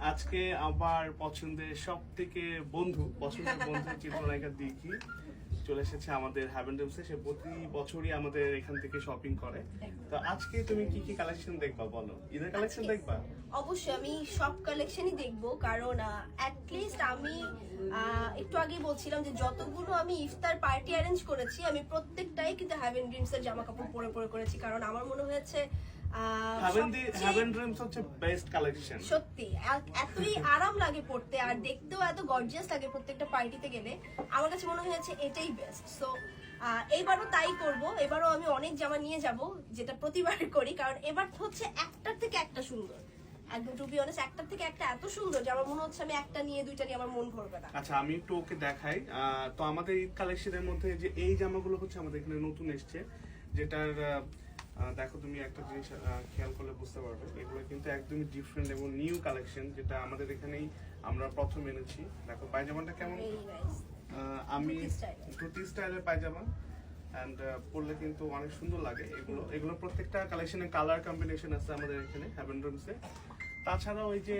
আজকে আমার পছন্দের সব থেকে বন্ধু পছন্দের বন্ধু চিত্রনায়িকা দিঘি চলে এসেছে আমাদের হ্যাভেন ড্রিমসে সে প্রতি বছরই আমাদের এখান থেকে শপিং করে। তো আজকে তুমি কি কি কালেকশন দেখবা বলো? ঈদের কালেকশন দেখবা? অবশ্যই আমি সব কালেকশনই দেখব কারণ অ্যাটলিস্ট আমি একটু আগেই বলছিলাম যে যতগুলো আমি ইফতার পার্টি অ্যারেঞ্জ করেছি আমি প্রত্যেকটাই কিন্তু হ্যাভেন ড্রিমস এর জামা কাপড় পরে পরে করেছি। কারণ আমার মনে হয়েছে সত্যি এতই আরাম লাগে পড়তে আর দেখতেও এত গর্জিয়াস লাগে প্রত্যেকটা পার্টিতে গেলে। আমার কাছে মনে হয়েছে এটাই বেস্ট সো এইবারও তাই করব এবারও আমি অনেক জামা নিয়ে যাব যেটা প্রতিবার করি কারণ এবার হচ্ছে একটার থেকে একটা সুন্দর। একদম টু বি অনেস্ট একটার থেকে একটা এত সুন্দর যে আমার মনে হচ্ছে আমি একটা নিয়ে দুইটা নিয়ে আমার মন ভরবে না। আচ্ছা আমি একটু ওকে দেখাই। তো আমাদের ঈদ কালেকশনের মধ্যে যে এই জামাগুলো হচ্ছে আমাদের এখানে নতুন এসছে যেটার দেখো তুমি একটা জিনিস খেয়াল করলে বুঝতে পারবে। এগুলো কিন্তু একদমই ডিফারেন্ট এবং নিউ কালেকশন যেটা আমাদের এখানেই আমরা প্রথম এনেছি। দেখো পায়জামাটা কেমন? আমি ধুতি স্টাইলের পায়জামা। অ্যান্ড পরলে কিন্তু অনেক সুন্দর লাগে। এগুলো এগুলো প্রত্যেকটা কালেকশনের কালার কম্বিনেশন আছে আমাদের এখানে হ্যাভেন রুমসে তাছাড়াও ওই যে